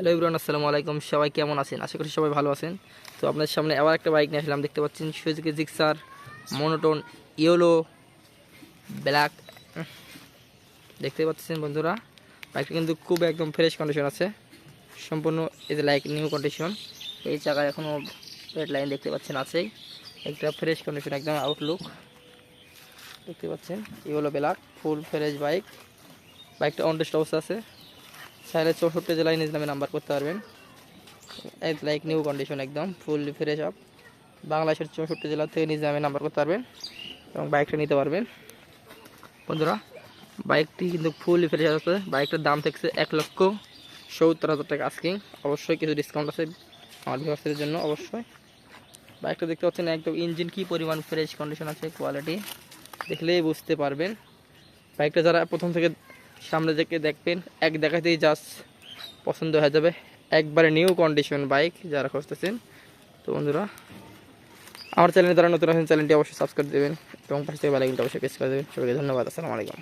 Hello ইবরান আসসালামু আলাইকুম। সবাই কেমন আছেন? আশা করি সবাই ভালো আছেন। তো আপনাদের সামনে আবার একটা বাইক নিয়ে আসলাম। দেখতে পাচ্ছেন Suzuki Gixxer, monotone, yellow, black. দেখতে পাচ্ছেন বন্ধুরা, বাইকটা কিন্তু খুব একদম ফ্রেশ কন্ডিশন আছে। সম্পূর্ণ এই যে লাইক নিউ কন্ডিশন এই চাকায় এখনও রেড লাইন দেখতে পাচ্ছেন আছেই। একটা ফ্রেশ কন্ডিশন একদম আউটলুক দেখতে পাচ্ছেন, yellow, black full fresh bike বাইকটা অন টেস্ট অবস্থা আছে। চাইলে চৌষট্টি জেলায় নিজ নামে নাম্বার করতে পারবেন। লাইক নিউ কন্ডিশন একদম ফুল ফ্রেশ আপ বাংলাদেশের চৌষট্টি জেলা থেকে নিজ নামে নাম্বার করতে পারবেন এবং বাইকটা নিতে পারবেন। বন্ধুরা বাইকটি কিন্তু ফুল ফ্রেশ আছে। বাইকটার দাম থাকছে এক লক্ষ সত্তর হাজার টাকা আজকে অবশ্যই কিছু ডিসকাউন্ট আছে আমার ভিউয়ার্সদের জন্য, অবশ্যই। বাইকটা দেখতে পাচ্ছেন একদম ইঞ্জিন কি পরিমাণ ফ্রেশ কন্ডিশন আছে কোয়ালিটি দেখলেই বুঝতে পারবেন। বাইকটা যারা প্রথম থেকে সামনে থেকে দেখবেন, এক দেখাতেই জাস্ট পছন্দ হয়ে যাবে। একবারে নিউ কন্ডিশন বাইক যারা খুঁজতেছেন, তো বন্ধুরা, আমার চ্যানেলে যারা নতুন আছেন চ্যানেলটি অবশ্যই সাবস্ক্রাইব দেবেন এবং পাশে থেকে বেলাইকনটা অবশ্যই প্রেস করে দেবেন। সবাইকে ধন্যবাদ, আসসালামু আলাইকুম।